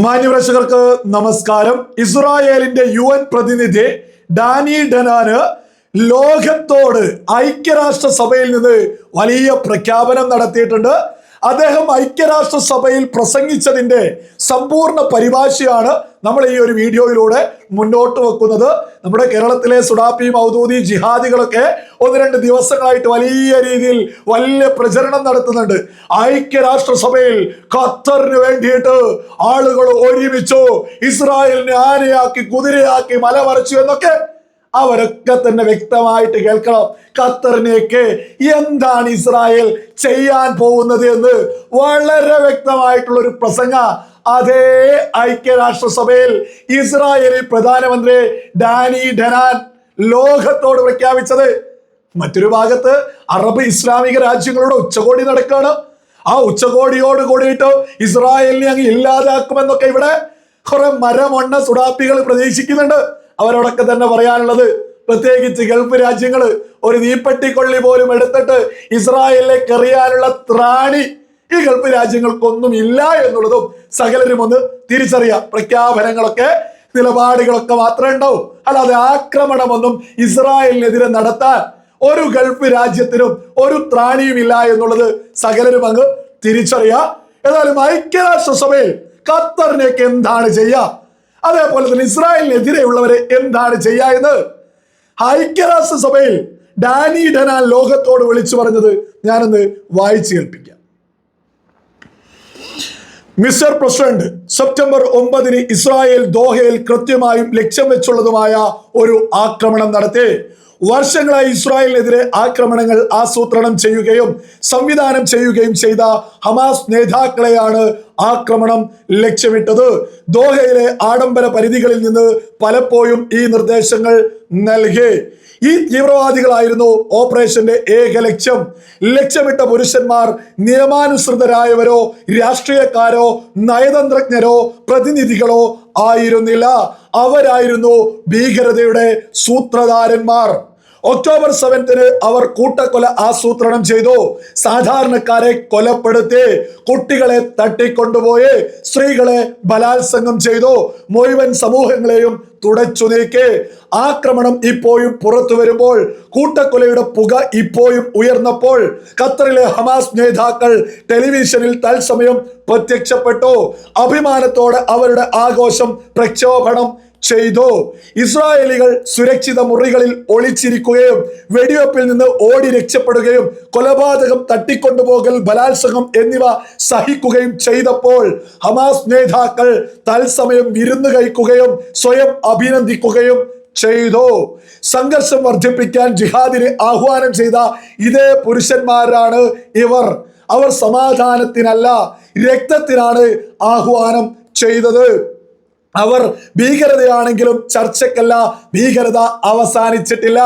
മാന്യപ്രേക്ഷകർക്ക് നമസ്കാരം. ഇസ്രായേലിന്റെ U N പ്രതിനിധി ഡാനി ഡനാന് ലോകത്തോട് ഐക്യരാഷ്ട്ര സഭയിൽ നിന്ന് വലിയ പ്രഖ്യാപനം നടത്തിയിട്ടുണ്ട്. അദ്ദേഹം ഐക്യരാഷ്ട്ര സഭയിൽ പ്രസംഗിച്ചതിന്റെ സമ്പൂർണ പരിഭാഷയാണ് നമ്മൾ ഈ ഒരു വീഡിയോയിലൂടെ മുന്നോട്ട് വെക്കുന്നത്. നമ്മുടെ കേരളത്തിലെ സുഡാപ്പി മൗദൂദി ജിഹാദികളൊക്കെ ഒന്ന് രണ്ട് ദിവസങ്ങളായിട്ട് വലിയ രീതിയിൽ വലിയ പ്രചരണം നടത്തുന്നുണ്ട്. ഐക്യരാഷ്ട്ര സഭയിൽ ഖത്തറിന് വേണ്ടിയിട്ട് ആളുകൾ ഒരുമിച്ചു ഇസ്രായേലിനെ ആനയാക്കി കുതിരയാക്കി മല മറിച്ചു എന്നൊക്കെ അവരൊക്കെ തന്നെ വ്യക്തമായിട്ട് കേൾക്കണം. ഖത്തറിനെയൊക്കെ എന്താണ് ഇസ്രായേൽ ചെയ്യാൻ പോകുന്നത് എന്ന് വളരെ വ്യക്തമായിട്ടുള്ള ഒരു പ്രസംഗ. അതേ ഐക്യരാഷ്ട്രസഭയിൽ ഇസ്രായേലിൽ പ്രധാനമന്ത്രി ഡാനി ഡനാൻ ലോകത്തോട് പ്രഖ്യാപിച്ചത്. മറ്റൊരു ഭാഗത്ത് അറബ് ഇസ്ലാമിക രാജ്യങ്ങളുടെ ഉച്ചകോടി നടക്കുകയാണ്. ആ ഉച്ചകോടിയോട് കൂടിയിട്ട് ഇസ്രായേലിനെ അങ്ങ് ഇല്ലാതാക്കുമെന്നൊക്കെ ഇവിടെ കുറെ മരമൊണ്ണ സുഡാപ്പികൾ പ്രതീക്ഷിക്കുന്നുണ്ട്. അവരോടൊക്കെ തന്നെ പറയാനുള്ളത് പ്രത്യേകിച്ച് ഗൾഫ് രാജ്യങ്ങൾ ഒരു തീപ്പെട്ടിക്കൊള്ളി പോലും എടുത്തിട്ട് ഇസ്രായേലിലേക്ക് എറിയാനുള്ള ത്രാണി ഈ ഗൾഫ് രാജ്യങ്ങൾക്കൊന്നും ഇല്ല എന്നുള്ളതും സകലരും ഒന്ന് തിരിച്ചറിയാം. പ്രഖ്യാപനങ്ങളൊക്കെ നിലപാടുകളൊക്കെ മാത്രമേ ഉണ്ടാവും. അല്ലാതെ ആക്രമണമൊന്നും ഇസ്രായേലിനെതിരെ നടത്താൻ ഒരു ഗൾഫ് രാജ്യത്തിനും ഒരു ത്രാണിയുമില്ല എന്നുള്ളത് സകലരും അങ്ങ് തിരിച്ചറിയാം. ഏതായാലും ഐക്യരാഷ്ട്ര സഭയിൽ ഖത്തറിനേക്ക് എന്താണ് ചെയ്യുക അതേപോലെ തന്നെ ഇസ്രായേലിനെതിരെയുള്ളവരെ എന്താണ് എന്ന് ഐക്യരാഷ്ട്ര സഭയിൽ ഡാനി ഡനാൻ ലോകത്തോട് വിളിച്ചു പറഞ്ഞത് ഞാനൊന്ന് വായിച്ചു കേൾപ്പിക്കാം. മിസ്റ്റർ പ്രസിഡന്റ് സെപ്റ്റംബർ ഒമ്പതിന് ഇസ്രായേൽ ദോഹയിൽ കൃത്യമായും ലക്ഷ്യം വെച്ചുള്ളതുമായ ഒരു ആക്രമണം നടത്തി. വർഷങ്ങളായി ഇസ്രായേലിനെതിരെ ആക്രമണങ്ങൾ ആസൂത്രണം ചെയ്യുകയും സംവിധാനം ചെയ്യുകയും ചെയ്ത ഹമാസ് നേതാക്കളെയാണ് ആക്രമണം ലക്ഷ്യമിട്ടത്. ദോഹയിലെ ആഡംബര പരിധികളിൽ നിന്ന് പലപ്പോഴും ഈ നിർദ്ദേശങ്ങൾ നൽകി. ഈ തീവ്രവാദികളായിരുന്നു ഓപ്പറേഷന്റെ ഏക ലക്ഷ്യം. ലക്ഷ്യമിട്ട പുരുഷന്മാർ നിയമാനുസൃതരായവരോ രാഷ്ട്രീയക്കാരോ നയതന്ത്രജ്ഞരോ പ്രതിനിധികളോ ആയിരുന്നില്ല. അവരായിരുന്നു ഭീകരതയുടെ സൂത്രധാരന്മാർ. ഒക്ടോബർ സെവൻത്തിന് അവർ കൂട്ടക്കൊല ആസൂത്രണം ചെയ്തു. സാധാരണക്കാരെ കൊലപ്പെടുത്തി കുട്ടികളെ തട്ടിക്കൊണ്ടുപോയി സ്ത്രീകളെ ബലാത്സംഗം ചെയ്തു. മുഴുവൻ സമൂഹങ്ങളെയും തുടച്ചു നീക്കി. ആക്രമണം ഇപ്പോഴും പുറത്തു വരുമ്പോൾ കൂട്ടക്കൊലയുടെ പുക ഇപ്പോഴും ഉയർന്നപ്പോൾ ഖത്തറിലെ ഹമാസ് നേതാക്കൾ ടെലിവിഷനിൽ തത്സമയം പ്രത്യക്ഷപ്പെട്ടു. അഭിമാനത്തോടെ അവരുടെ ആഘോഷം പ്രക്ഷോഭണം ചെയ്തു. ഇസ്രായേലികൾ സുരക്ഷിത മുറികളിൽ ഒളിച്ചിരിക്കുകയും വെടിവെപ്പിൽ നിന്ന് ഓടി രക്ഷപ്പെടുകയും കൊലപാതകം തട്ടിക്കൊണ്ടുപോകൽ ബലാത്സംഗം എന്നിവ സഹിക്കുകയും ചെയ്തപ്പോൾ ഹമാസ് നേതാക്കൾ തത്സമയം വിരുന്ന് കഴിക്കുകയും സ്വയം അഭിനന്ദിക്കുകയും ചെയ്തു. സംഘർഷം വർദ്ധിപ്പിക്കാൻ ജിഹാദിനെ ആഹ്വാനം ചെയ്ത ഇതേ പുരുഷന്മാരാണ് ഇവർ. അവർ സമാധാനത്തിനല്ല രക്തത്തിനാണ് ആഹ്വാനം ചെയ്തത്. അവർ ഭീകരതയാണെങ്കിലും ചർച്ചക്കല്ല ഭീകരത അവസാനിച്ചിട്ടില്ല.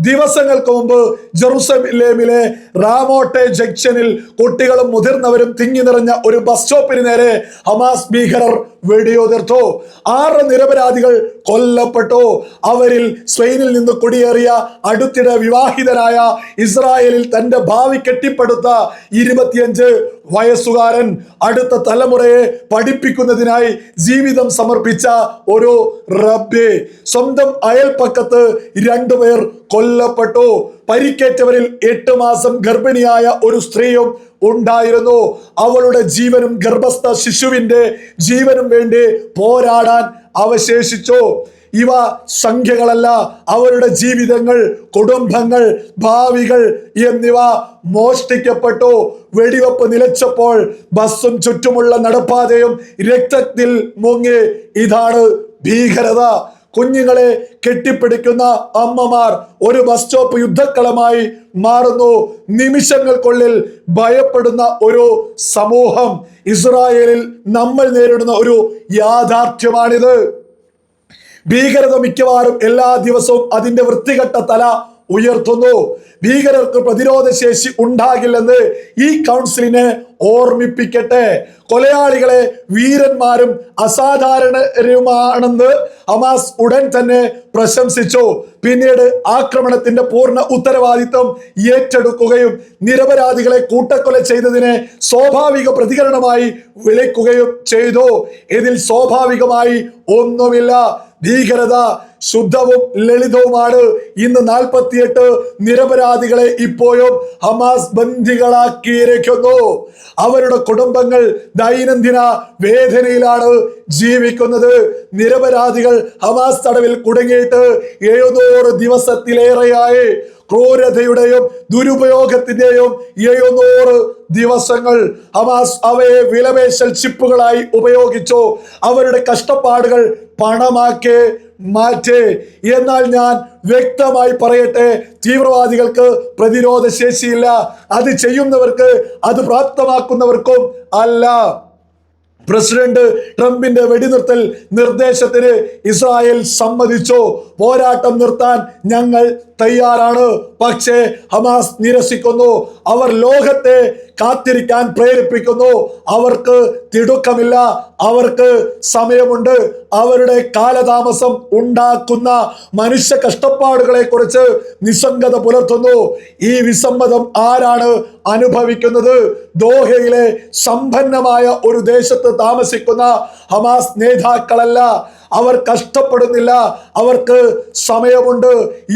ദിവസങ്ങൾക്ക് മുമ്പ് ജെറുസലേമിലെ റാമോട്ടെ ജംഗ്ഷനിൽ കുട്ടികളും മുതിർന്നവരും തിങ്ങി നിറഞ്ഞ ഒരു ബസ് സ്റ്റോപ്പിന് നേരെ ഹമാസ് ഭീകരർ വെടിയുതിർത്തു ആറ് നിരപരാധികൾ കൊല്ലപ്പെട്ടു. അവരിൽ സ്പെയിനിൽ നിന്ന് കുടിയേറിയ അടുത്തിടെ വിവാഹിതനായ ഇസ്രായേലിൽ തന്റെ ഭാവി കെട്ടിപ്പടുത്ത ഇരുപത്തിയഞ്ച് വയസ്സുകാരൻ അടുത്ത തലമുറയെ പഠിപ്പിക്കുന്നതിനായി ജീവിതം സമർപ്പിച്ച ഒരു റബ്ബെ. സ്വന്തം അയൽപ്പക്കത്ത് രണ്ടുപേർ കൊല്ലപ്പെട്ടു. പരിക്കേറ്റവരിൽ എട്ട് മാസം ഗർഭിണിയായ ഒരു സ്ത്രീയും ഉണ്ടായിരുന്നു. അവളുടെ ജീവനും ഗർഭസ്ഥ ശിശുവിന്റെ ജീവനും വേണ്ടി പോരാടാൻ അവശേഷിച്ചു. ഇവ സംഖ്യകളല്ല അവരുടെ ജീവിതങ്ങൾ കുടുംബങ്ങൾ ഭാവികൾ എന്നിവ മോഷ്ടിക്കപ്പെട്ടു. വെടിവെപ്പ് നിലച്ചപ്പോൾ ബസ്സും ചുറ്റുമുള്ള നടപ്പാതയും രക്തത്തിൽ മുങ്ങി. ഇതാണ് ഭീകരത. കുഞ്ഞുങ്ങളെ കെട്ടിപ്പിടിക്കുന്ന അമ്മമാർ ഒരു ബസ് സ്റ്റോപ്പ് യുദ്ധക്കളമായി മാറുന്നു. നിമിഷങ്ങൾക്കുള്ളിൽ ഭയപ്പെടുന്ന ഒരു സമൂഹം. ഇസ്രായേലിൽ നമ്മൾ നേരിടുന്ന ഒരു യാഥാർത്ഥ്യമാണിത്. ഭീകരത മിക്കവാറും എല്ലാ ദിവസവും അതിന്റെ വൃത്തികെട്ട തല ഉയർത്തുന്നു. ഭീകരർക്ക് പ്രതിരോധ ശേഷി ഉണ്ടാകില്ലെന്ന് ഈ കൗൺസിലിനെ ഓർമ്മിപ്പിക്കട്ടെ. കൊലയാളികളെ വീരന്മാരും അസാധാരണരുമാണെന്ന് ഹമാസ് ഉടൻ തന്നെ പ്രശംസിച്ചു. പിന്നീട് ആക്രമണത്തിന്റെ പൂർണ ഉത്തരവാദിത്വം ഏറ്റെടുക്കുകയും നിരപരാധികളെ കൂട്ടക്കൊല ചെയ്തതിനെ സ്വാഭാവിക പ്രതികരണമായി വിളിക്കുകയും ചെയ്തു. ഇതിൽ സ്വാഭാവികമായി ഒന്നുമില്ല. ഭീകരത ശുദ്ധവും ലളിതവുമാണ്. ഇന്ന് നാൽപ്പത്തിയെട്ട് നിരപരാധികളെ ഇപ്പോഴും ഹമാസ് ബന്ദികളാക്കിയിരിക്കുന്നു അവരുടെ കുടുംബങ്ങൾ ദൈനംദിന വേദനയിലാണ് ജീവിക്കുന്നത്. നിരപരാധികൾ ഹമാസ് തടവിൽ കുടുങ്ങിയിട്ട് എഴുന്നൂറ് ദിവസത്തിലേറെയായി. ക്രൂരതയുടെയും ദുരുപയോഗത്തിന്റെയും എഴുന്നൂറ് ദിവസങ്ങൾ ഹമാസ് അവയെ വിലപേശൽ ചിപ്പുകളായി ഉപയോഗിച്ചു. അവരുടെ കഷ്ടപ്പാടുകൾ പണമാക്കി മാറ്റി. എന്നാൽ ഞാൻ വ്യക്തമായി പറയട്ടെ തീവ്രവാദികൾക്ക് പ്രതിരോധ ശേഷിയില്ല അത് ചെയ്യുന്നവർക്ക് അത് പ്രാപ്തമാക്കുന്നവർക്കും അല്ല. പ്രസിഡന്റ് ട്രംപിന്റെ വെടിനിർത്തൽ നിർദ്ദേശത്തിന് ഇസ്രായേൽ സമ്മതിച്ചു. പോരാട്ടം നിർത്താൻ ഞങ്ങൾ തയ്യാറാണ്. പക്ഷേ ഹമാസ് നിരസിക്കുന്നു. അവർ ലോകത്തെ കാത്തിരിക്കാൻ പ്രേരിപ്പിക്കുന്നു. അവർക്ക് തിടുക്കമില്ല. അവർക്ക് സമയമുണ്ട്. അവരുടെ കാലതാമസം ഉണ്ടാക്കുന്ന മനുഷ്യ കഷ്ടപ്പാടുകളെ കുറിച്ച് നിസ്സംഗത പുലർത്തുന്നു. ഈ വിസമ്മതം ആരാണ് അനുഭവിക്കുന്നത്? ദോഹയിലെ സമ്പന്നമായ ഒരു ദേശത്ത് താമസിക്കുന്ന ഹമാസ് നേതാക്കളല്ല. അവർ കഷ്ടപ്പെടുന്നില്ല. അവർക്ക് സമയമുണ്ട്.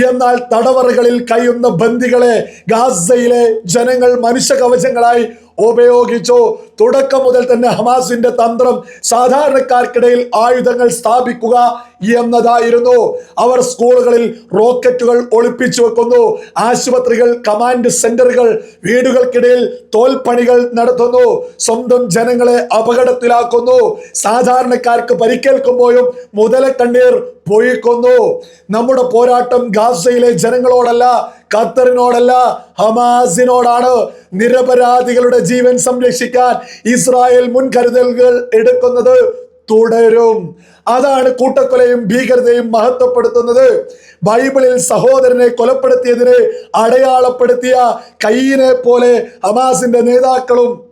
എന്നാൽ തടവറകളിൽ കഴിയുന്ന ബന്ദികളെ ഗാസയിലെ ജനങ്ങൾ മനുഷ്യ കവചങ്ങളായി ഉപയോഗിച്ചു. തുടക്കം മുതൽ തന്നെ ഹമാസിന്റെ തന്ത്രം സാധാരണക്കാർക്കിടയിൽ ആയുധങ്ങൾ സ്ഥാപിക്കുക എന്നതായിരുന്നു. അവർ സ്കൂളുകളിൽ റോക്കറ്റുകൾ ഒളിപ്പിച്ചു വെക്കുന്നു. ആശുപത്രികൾ കമാൻഡ് സെന്ററുകൾ വീടുകൾക്കിടയിൽ തോൽപ്പണികൾ നടത്തുന്നു. സ്വന്തം ജനങ്ങളെ അപകടത്തിലാക്കുന്നു. സാധാരണക്കാർക്ക് പരിക്കേൽക്കുമ്പോഴും മുതല കണ്ണീർ പോയിക്കൊന്നു. നമ്മുടെ പോരാട്ടം ഗാസയിലെ ജനങ്ങളോടല്ല ഖത്തറിനോടല്ല ഹമാസിനോടാണ് നിരപരാധികളുടെ ജീവൻ സംരക്ഷിക്കാൻ ഇസ്രായേൽ മുൻകരുതലുകൾ എടുക്കുന്നത് തുടരും. അതാണ് കൂട്ടക്കൊലയും ഭീകരതയും മഹത്വപ്പെടുത്തുന്നത്. ബൈബിളിൽ സഹോദരനെ കൊലപ്പെടുത്തിയതിനെ അടയാളപ്പെടുത്തിയ കയ്യിനെ പോലെ ഹമാസിന്റെ നേതാക്കളും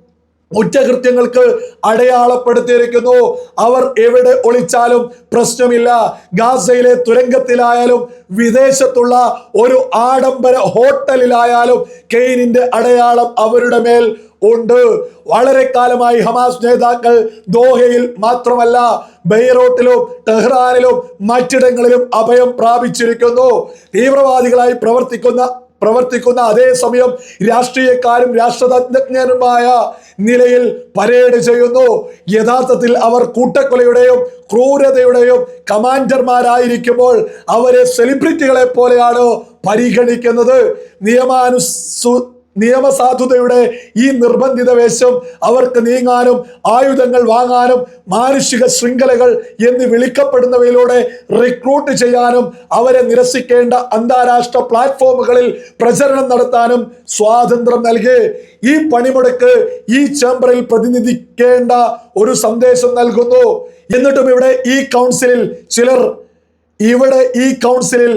കുറ്റകൃത്യങ്ങൾക്ക് അടയാളപ്പെടുത്തിയിരിക്കുന്നു. അവർ എവിടെ ഒളിച്ചാലും പ്രശ്നമില്ല. ഗാസയിലെ തുരങ്കത്തിലായാലും വിദേശത്തുള്ള ഒരു ആഡംബര ഹോട്ടലിലായാലും കെയ്നിന്റെ അടയാളം അവരുടെ മേൽ ഉണ്ട്. വളരെ കാലമായി ഹമാസ് നേതാക്കൾ ദോഹയിൽ മാത്രമല്ല ബെയ്റോട്ടിലും ടെഹ്റാനിലും മറ്റിടങ്ങളിലും അഭയം പ്രാപിച്ചിരിക്കുന്നു. തീവ്രവാദികളായി പ്രവർത്തിക്കുന്ന പ്രവർത്തിക്കുന്ന അതേ സമയം രാഷ്ട്രീയക്കാരും രാഷ്ട്രതജ്ഞരുമായ നിലയിൽ പരേഡ് ചെയ്യുന്നു. യഥാർത്ഥത്തിൽ അവർ കൂട്ടക്കൊലയുടെയും ക്രൂരതയുടെയും കമാൻഡർമാരായിരിക്കുമ്പോൾ അവരെ സെലിബ്രിറ്റികളെ പോലെയാണ് പരിഗണിക്കുന്നത്. നിയമാനുസു നിയമസാധുതയുടെ ഈ നിർബന്ധിത വേഷം അവർക്ക് നീങ്ങാനും ആയുധങ്ങൾ വാങ്ങാനും മാനുഷിക ശൃംഖലകൾ എന്ന് വിളിക്കപ്പെടുന്നവയിലൂടെ റിക്രൂട്ട് ചെയ്യാനും അവരെ നിരസിക്കേണ്ട അന്താരാഷ്ട്ര പ്ലാറ്റ്ഫോമുകളിൽ പ്രചരണം നടത്താനും സ്വാതന്ത്ര്യം നൽകി. ഈ പണിമുടക്ക് ഈ ചേംബറിൽ പ്രതിനിധിക്കേണ്ട ഒരു സന്ദേശം നൽകുന്നു. എന്നിട്ടും ഇവിടെ ഈ കൗൺസിലിൽ ചിലർ ഇവിടെ ഈ കൗൺസിലിൽ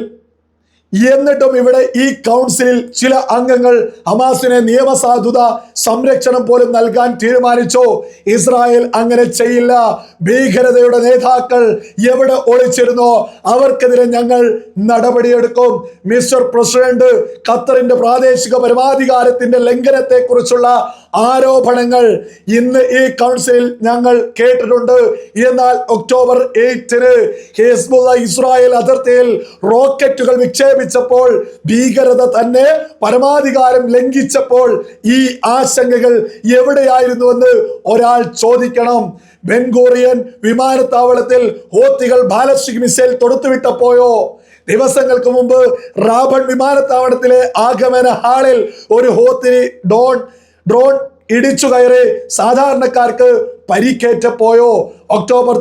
എന്നിട്ടും ഇവിടെ ഈ കൗൺസിലിൽ ചില അംഗങ്ങൾ ഹമാസിനെ നിയമസാധുത സംരക്ഷണം പോലും നൽകാൻ തീരുമാനിച്ചു. ഇസ്രായേൽ അങ്ങനെ ചെയ്യില്ല. ഭീകരതയുടെ നേതാക്കൾ എവിടെ ഒളിച്ചിരുന്നോ അവർക്കെതിരെ ഞങ്ങൾ നടപടിയെടുക്കും. മിസ്റ്റർ പ്രസിഡന്റ് ഖത്തറിന്റെ പ്രാദേശിക പരമാധികാരത്തിന്റെ ലംഘനത്തെ കുറിച്ചുള്ള ആരോപണങ്ങൾ ഇന്ന് ഈ കൗൺസിലിൽ ഞങ്ങൾ കേട്ടിട്ടുണ്ട്. എന്നാൽ ഒക്ടോബർ എയ്റ്റിന് ഹിസ്ബുള്ള ഇസ്രായേൽ അതിർത്തിയിൽ റോക്കറ്റുകൾ വിക്ഷേപിച്ചപ്പോൾ ഭീകരത തന്നെ പരമാധികാരം ലംഘിച്ചപ്പോൾ ഈ ആശങ്കകൾ എവിടെയായിരുന്നുവെന്ന് ഒരാൾ ചോദിക്കണം. ബെൻഗോറിയൻ വിമാനത്താവളത്തിൽ ഹോത്തികൾ ബാലസ്റ്റിക് മിസൈൽ തൊടുത്തുവിട്ടപ്പോയോ ദിവസങ്ങൾക്ക് മുമ്പ് റാബൺ വിമാനത്താവളത്തിലെ ആഗമന ഹാളിൽ ഒരു ഹോത്തിരി ഡോൺ ഡ്രോൺ ഇടിച്ചു കയറി സാധാരണക്കാർക്ക് പരിക്കേറ്റപ്പോയോ? ഒക്ടോബർ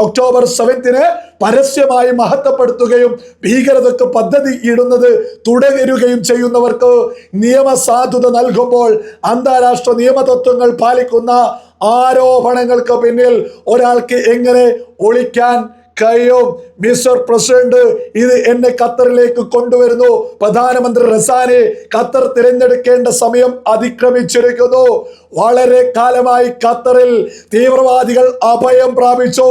ഒക്ടോബർ സെവൻത്തിന് പരസ്യമായി മഹത്വപ്പെടുത്തുകയും ഭീകരതയ്ക്ക് പദ്ധതി ഇടുന്നത് തുടരുകയും ചെയ്യുന്നവർക്ക് നിയമസാധുത നൽകുമ്പോൾ അന്താരാഷ്ട്ര നിയമതത്വങ്ങൾ പാലിക്കുന്ന ആരോപണങ്ങൾക്ക് പിന്നിൽ ഒരാൾക്ക് എങ്ങനെ ഒളിക്കാൻ കഴിയും. മിസ്റ്റർ പ്രസിഡന്റ് ഇത് എന്നെ ഖത്തറിലേക്ക് കൊണ്ടുവരുന്നു. പ്രധാനമന്ത്രി റസാനെ ഖത്തർ തിരഞ്ഞെടുക്കേണ്ട സമയം അതിക്രമിച്ചിരിക്കുന്നു. വളരെ കാലമായി ഖത്തറിൽ തീവ്രവാദികൾ അഭയം പ്രാപിച്ചു.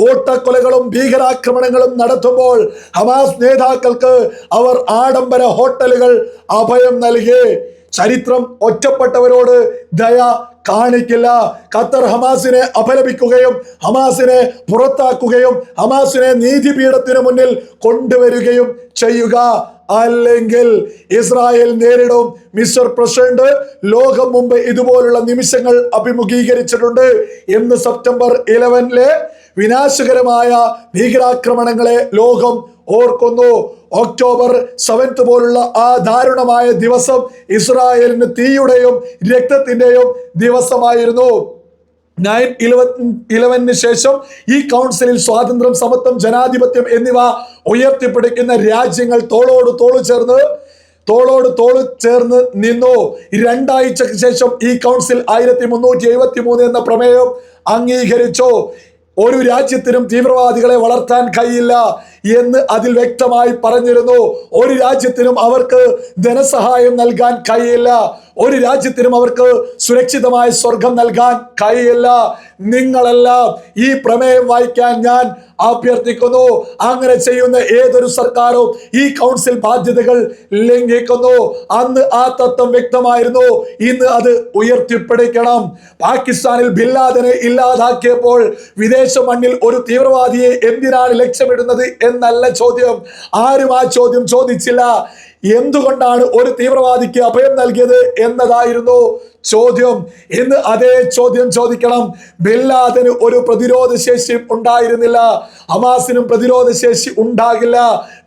കൂട്ടക്കൊലകളും ഭീകരാക്രമണങ്ങളും നടത്തുമ്പോൾ ഹമാസ് നേതാക്കൾക്ക് അവർ ആഡംബര ഹോട്ടലുകൾ അഭയം നൽകി. ചരിത്രം ഒറ്റപ്പെട്ടവരോട് ദയ കാണിക്കില്ല. ഖത്തർ ഹമാസിനെ അപലപിക്കുകയും ഹമാസിനെ പുറത്താക്കുകയും ഹമാസിനെ നീതിപീഠത്തിന് മുന്നിൽ കൊണ്ടുവരികയും ചെയ്യുക. അല്ലെങ്കിൽ ഇസ്രായേൽ നേരിടും. മിസ്റ്റർ പ്രസിഡന്റ് ലോകം മുമ്പ് ഇതുപോലുള്ള നിമിഷങ്ങൾ അഭിമുഖീകരിച്ചിട്ടുണ്ട്. ഇന്ന് സെപ്റ്റംബർ ഇലവനിലെ വിനാശകരമായ ഭീകരാക്രമണങ്ങളെ ലോകം ഓർക്കുന്നു. ഒക്ടോബർ സെവൻത്ത് പോലുള്ള ആ ദാരുണമായ ദിവസം ഇസ്രായേലിന് തീയുടെയും രക്തത്തിന്റെയും ദിവസമായിരുന്നു. നയൻ ഇലവൻ ഇലവന് ശേഷം ഈ കൗൺസിലിൽ സ്വാതന്ത്ര്യം സമത്വം ജനാധിപത്യം എന്നിവ ഉയർത്തിപ്പിടിക്കുന്ന രാജ്യങ്ങൾ തോളോട് തോളു ചേർന്ന് തോളോട് തോൾ ചേർന്ന് നിന്നു. രണ്ടാഴ്ചക്ക് ശേഷം ഈ കൗൺസിൽ ആയിരത്തി മുന്നൂറ്റി എഴുപത്തി മൂന്ന് എന്ന പ്രമേയം അംഗീകരിച്ചു. ഒരു രാജ്യത്തിനും തീവ്രവാദികളെ വളർത്താൻ കഴിയില്ല എന്ന് അതിൽ വ്യക്തമായി പറഞ്ഞിരുന്നു. ഒരു രാജ്യത്തിനും അവർക്ക് ധനസഹായം നൽകാൻ കഴിയില്ല. ഒരു രാജ്യത്തിനും അവർക്ക് സുരക്ഷിതമായ സ്വർഗം നൽകാൻ കഴിയില്ല. നിങ്ങളെല്ലാം ഈ പ്രമേയം വായിക്കാൻ ഞാൻ അഭ്യർത്ഥിക്കുന്നു. അങ്ങനെ ചെയ്യുന്ന ഏതൊരു സർക്കാരും ഈ കൗൺസിൽ ബാധ്യതകൾ ലംഘിക്കുന്നു. അന്ന് ആ തത്വം വ്യക്തമായിരുന്നു. ഇന്ന് അത് ഉയർത്തിപ്പിടിക്കണം. പാകിസ്ഥാനിൽ ബില്ലാദനെ ഇല്ലാതാക്കിയപ്പോൾ വിദേശ മണ്ണിൽ ഒരു തീവ്രവാദിയെ എന്തിനാണ് ലക്ഷ്യമിടുന്നത് എന്നല്ല ചോദ്യം. ആരും ആ ചോദ്യം ചോദിച്ചില്ല. എന്തുകൊണ്ടാണ് ഒരു തീവ്രവാദിക്ക് അഭയം നൽകിയത് എന്നതായിരുന്നു ചോദ്യം. ഇന്ന് അതേ ചോദ്യം ചോദിക്കണം. ബില്ലാദിന് ഒരു പ്രതിരോധ ശേഷി ഉണ്ടായിരുന്നില്ല. ഹമാസിനും പ്രതിരോധ ശേഷി ഉണ്ടാകില്ല.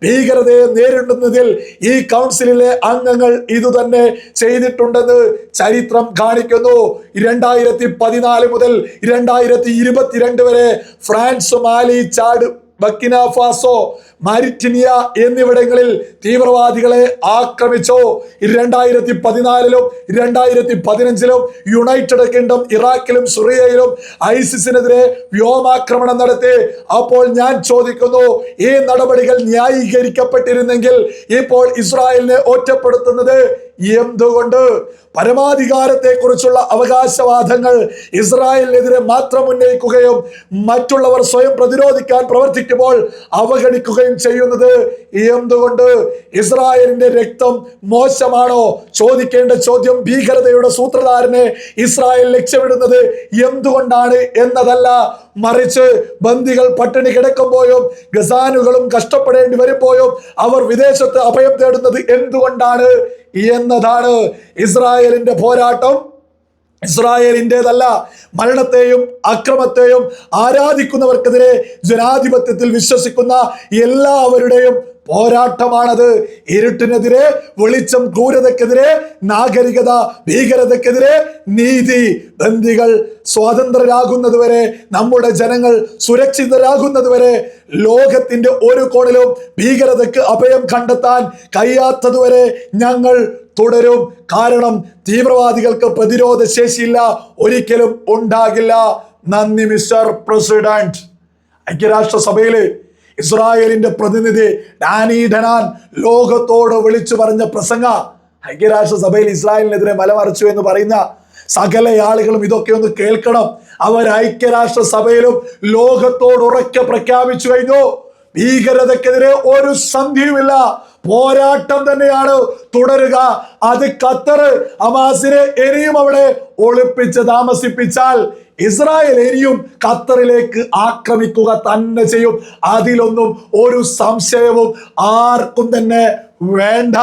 ഭീകരതയെ നേരിടുന്നതിൽ ഈ കൗൺസിലിലെ അംഗങ്ങൾ ഇതുതന്നെ ചെയ്തിട്ടുണ്ടെന്ന് ചരിത്രം കാണിക്കുന്നു. രണ്ടായിരത്തി പതിനാല് മുതൽ രണ്ടായിരത്തി ഇരുപത്തിരണ്ട് വരെ ഫ്രാൻസ് മാലി ചാട് ബക്കിന ഫാസോ മാരിറ്റിനിയ എന്നിവിടങ്ങളിൽ തീവ്രവാദികളെ ആക്രമിച്ചോ. രണ്ടായിരത്തി പതിനാലിലും രണ്ടായിരത്തി പതിനഞ്ചിലും യുണൈറ്റഡ് കിങ്ഡം ഇറാഖിലും സുറിയയിലും ഐസിസിനെതിരെ വ്യോമാക്രമണം നടത്തി. അപ്പോൾ ഞാൻ ചോദിക്കുന്നു ഈ നടപടികൾ ന്യായീകരിക്കപ്പെട്ടിരുന്നെങ്കിൽ ഇപ്പോൾ ഇസ്രായേലിനെ ഒറ്റപ്പെടുത്തുന്നത് എന്തുകൊണ്ട് പരമാധികാരത്തെ കുറിച്ചുള്ള അവകാശവാദങ്ങൾ ഇസ്രായേലിനെതിരെ മാത്രം ഉന്നയിക്കുകയും മറ്റുള്ളവർ സ്വയം പ്രതിരോധിക്കാൻ പ്രവർത്തിക്കുമ്പോൾ അവഗണിക്കുകയും ചെയ്യുന്നത് എന്തുകൊണ്ട് ഇസ്രായേലിന്റെ രക്തം മോശമാണോ ചോദിക്കേണ്ട ചോദ്യം ഭീകരതയുടെ സൂത്രധാരനെ ഇസ്രായേൽ ലക്ഷ്യമിടുന്നത് എന്തുകൊണ്ടാണ് എന്നതല്ല. മറിച്ച് ബന്ദികൾ പട്ടിണി കിടക്കുമ്പോഴും ഗസാനുകളും കഷ്ടപ്പെടേണ്ടി വരുമ്പോഴും അവർ വിദേശത്ത് അഭയം തേടുന്നത് എന്തുകൊണ്ടാണ് എന്നതാണ് ഇസ്രായേലിന്റെ പോരാട്ടം. ഇസ്രായേലിന്റെതല്ല മരണത്തെയും അക്രമത്തെയും ആരാധിക്കുന്നവർക്കെതിരെ ജനാധിപത്യത്തിൽ വിശ്വസിക്കുന്ന എല്ലാവരുടെയും പോരാട്ടമാണത്. ഇരുട്ടിനെതിരെ വെളിച്ചം ക്രൂരതക്കെതിരെ നാഗരികത ഭീകരതക്കെതിരെ നീതി ബന്ദികൾ സ്വാതന്ത്ര്യരാകുന്നതുവരെ നമ്മുടെ ജനങ്ങൾ സുരക്ഷിതരാകുന്നതുവരെ ലോകത്തിന്റെ ഒരു കോണിലും ഭീകരതയ്ക്ക് അഭയം കണ്ടെത്താൻ കഴിയാത്തതുവരെ ഞങ്ങൾ തുടരും. കാരണം തീവ്രവാദികൾക്ക് പ്രതിരോധ ശേഷിയില്ല. ഒരിക്കലും ഉണ്ടാകില്ല. നന്ദി മിസ്റ്റർ പ്രസിഡന്റ്. ഐക്യരാഷ്ട്രസഭയിൽ ഇസ്രായേലിന്റെ പ്രതിനിധി ഡാനി ഡനാൻ ലോകത്തോട് വിളിച്ചു പറഞ്ഞ പ്രസംഗ ഐക്യരാഷ്ട്രസഭയിൽ ഇസ്രായേലിനെതിരെ മലമറിച്ചു എന്ന് പറയുന്ന സകല ആളുകളും ഇതൊക്കെ ഒന്ന് കേൾക്കണം. അവർ ഐക്യരാഷ്ട്രസഭയിലും ലോകത്തോട് ഉറക്കെ പ്രഖ്യാപിച്ചു കഴിഞ്ഞു. ഭീകരതക്കെതിരെ ഒരു സന്ധിയുമില്ല. പോരാട്ടം തന്നെയാണ്. തുടരുക. അത് ഖത്തർ അമാസിനെ ഇനിയും അവിടെ ഒളിപ്പിച്ച് താമസിപ്പിച്ചാൽ ഇസ്രായേൽ ഇനിയും ഖത്തറിലേക്ക് ആക്രമിക്കുക തന്നെ ചെയ്യും. അതിലൊന്നും ഒരു സംശയവും ആർക്കും തന്നെ വേണ്ട.